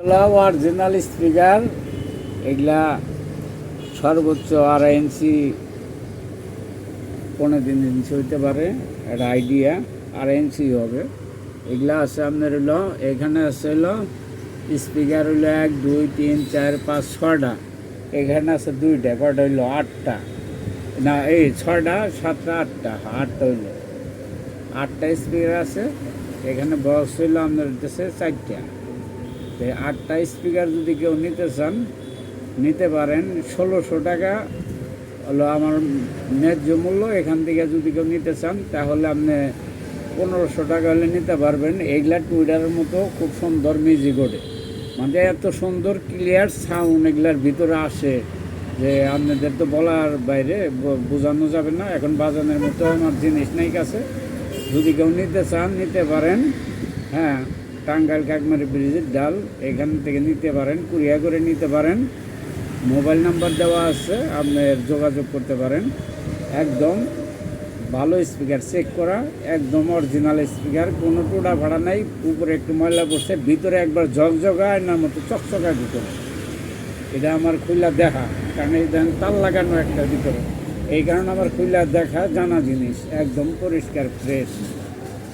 এগুলো original speaker এগুলা সর্বোচ্চ আড়াই ইঞ্চি পনেরো তিন ইঞ্চি হইতে পারে, একটা আইডিয়া আড়াই ইঞ্চি হবে। এগুলা আছে আপনার হলো, এখানে আছে হলো স্পিকার হইল এক, দুই, তিন, চার, পাঁচ ছটা এখানে আছে দুইটা কটা হইল? আটটা। না, এই ছটা সাতটা, আটটা আটটা হইল। আটটা স্পিকার আছে, এখানে বক্স হইল আপনার হইতেছে চারটা। তো আটটা স্পিকার যদি কেউ নিতে চান, নিতে পারেন ষোলোশো টাকা। হলো আমার ন্যায্য মূল্য, এখান থেকে যদি কেউ নিতে চান, তাহলে আপনি পনেরোশো টাকা হলে নিতে পারবেন। এইগুলা টুইটারের মতো খুব সুন্দর মিউজিক ওঠে। মানে এত সুন্দর ক্লিয়ার সাউন্ড এগুলার ভিতরে আসে যে আপনাদের তো বলার বাইরে বোঝানো যাবে না। এখন বাজানোর মতো আমার জিনিস নেই কাছে। যদি কেউ নিতে চান, নিতে পারেন। হ্যাঁ। টাঙ্গাইল কাকমারি ব্রিজের ডাল এখান থেকে নিতে পারেন, কুরিয়া করে নিতে পারেন। মোবাইল নাম্বার দেওয়া আছে আপনার যোগাযোগ করতে পারেন। একদম ভালো স্পিকার চেক করা, একদম অরিজিনাল স্পিকার, কোনো টোড়া ভাড়া নাই, উপরে একটু ময়লা পড়ছে, ভিতরে একবার ঝকঝকা আয়নার মতো চকচকা ভিতরে। এটা আমার খুইলা দেখা, কারণ এই দেখেন তাল লাগানো একটা ভিতরে। এই কারণে আমার খুইলা দেখা জানা জিনিস, একদম পরিষ্কার ফ্রেশ